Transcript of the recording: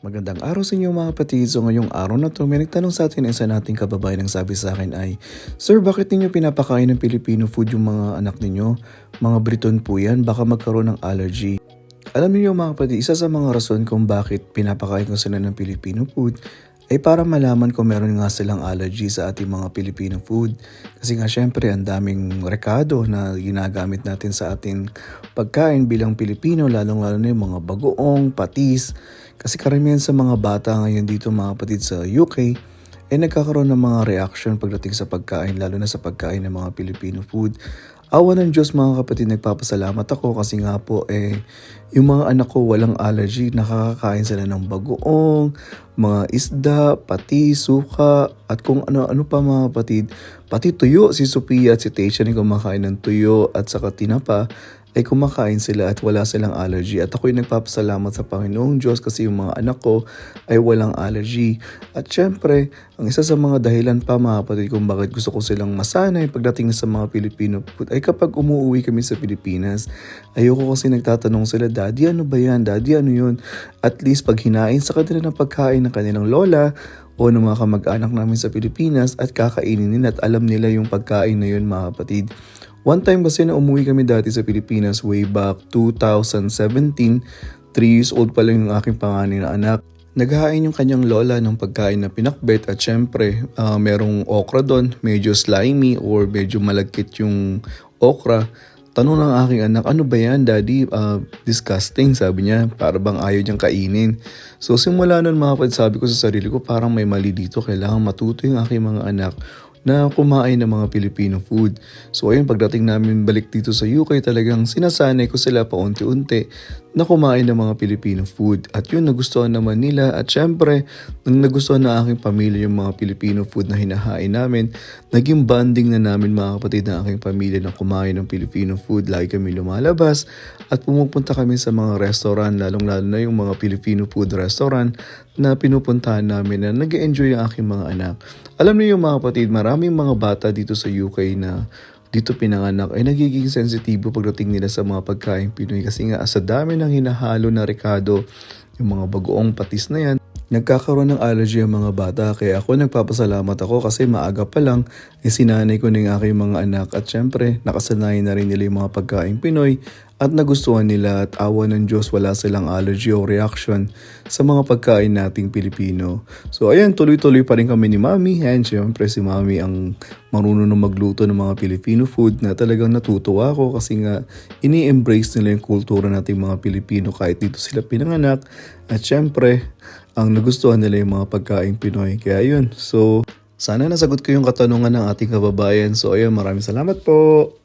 Magandang araw sa inyo mga kapatid. So ngayong araw na to, may nagtanong sa atin isa nating kababayan ang sabi sa akin ay, Sir, bakit ninyo pinapakain ng Filipino food yung mga anak ninyo? Mga Briton po yan, baka magkaroon ng allergy. Alam niyo mga kapatid, isa sa mga rason kung bakit pinapakain ko sila ng Filipino food ay para malaman kung meron nga silang allergy sa ating mga Filipino food. Kasi nga syempre ang daming rekado na ginagamit natin sa ating pagkain bilang Pilipino, lalong-lalo na yung mga bagoong, patis. Kasi karamihan sa mga bata ngayon dito mga kapatid sa UK, eh nagkakaroon ng mga reaction pagdating sa pagkain, lalo na sa pagkain ng mga Filipino food. Awa ng Diyos mga kapatid, nagpapasalamat ako kasi nga po eh, yung mga anak ko walang allergy, nakakakain sila ng bagoong, mga isda, pati, suka, at kung ano-ano pa mga kapatid. Pati tuyo, si Sophia at si Tasha ay kumakain ng tuyo at saka tinapa ay kumakain sila at wala silang allergy. At ako'y nagpapasalamat sa Panginoong Diyos kasi yung mga anak ko ay walang allergy. At syempre, ang isa sa mga dahilan pa mga kapatid kung bakit gusto ko silang masanay pagdating sa mga Pilipino ay kapag umuwi kami sa Pilipinas, ayoko kasi nagtatanong sila, Daddy ano ba yan? Daddy ano yun? At least pag hinain sa kanila ng pagkain ng kanilang lola, o ng mga kamag-anak namin sa Pilipinas at kakainin nila at alam nila yung pagkain na yun mga kapatid. One time kasi na umuwi kami dati sa Pilipinas way back 2017, 3 years old pa lang yung aking panganay na anak. Naghahain yung kanyang lola ng pagkain na pinakbet at syempre ah, merong okra doon, medyo slimy or medyo malagkit yung okra. Tanong ng aking anak, ano ba yan daddy? Ah, disgusting sabi niya, para bang ayaw niyang kainin. So simula nun mga kapatid, sabi ko sa sarili ko parang may mali dito, kailangan matuto yung aking mga anak na kumain ng mga Filipino food. So ayun, pagdating namin balik dito sa UK, talagang sinasanay ko sila paunti-unti na kumain ng mga Filipino food. At yun, nagustuhan naman nila. At syempre, nang nagustuhan na aking pamilya yung mga Filipino food na hinahain namin, naging bonding na namin mga kapatid ng aking pamilya na kumain ng Filipino food. Lagi kami lumalabas at pumupunta kami sa mga restaurant, lalong-lalo na yung mga Filipino food restaurant na pinupuntahan namin na nag enjoy ang aking mga anak. Alam niyo yung mga kapatid, maraming mga bata dito sa UK na dito pinanganak ay nagiging sensitibo pagdating nila sa mga pagkain Pinoy. Kasi nga sa dami ng hinahalo na rekado, yung mga bagoong patis na yan, nagkakaroon ng allergy ang mga bata. Kaya ako nagpapasalamat ako kasi maaga pa lang eh, sinanay ko ng aking mga anak. At syempre nakasanayan na rin nila yung mga pagkain Pinoy at nagustuhan nila at awa ng Diyos wala silang allergy o reaction sa mga pagkain nating Pilipino. So ayan, tuloy-tuloy pa rin kami ni Mami. Ayan, syempre si Mami ang marunong na magluto ng mga Filipino food na talagang natutuwa ako kasi nga ini-embrace nila yung kultura nating mga Pilipino kahit dito sila pinanganak. At syempre, ang nagustuhan nila yung mga pagkain Pinoy. Kaya yun, so sana nasagot ko yung katanungan ng ating kababayan. So ayun, maraming salamat po.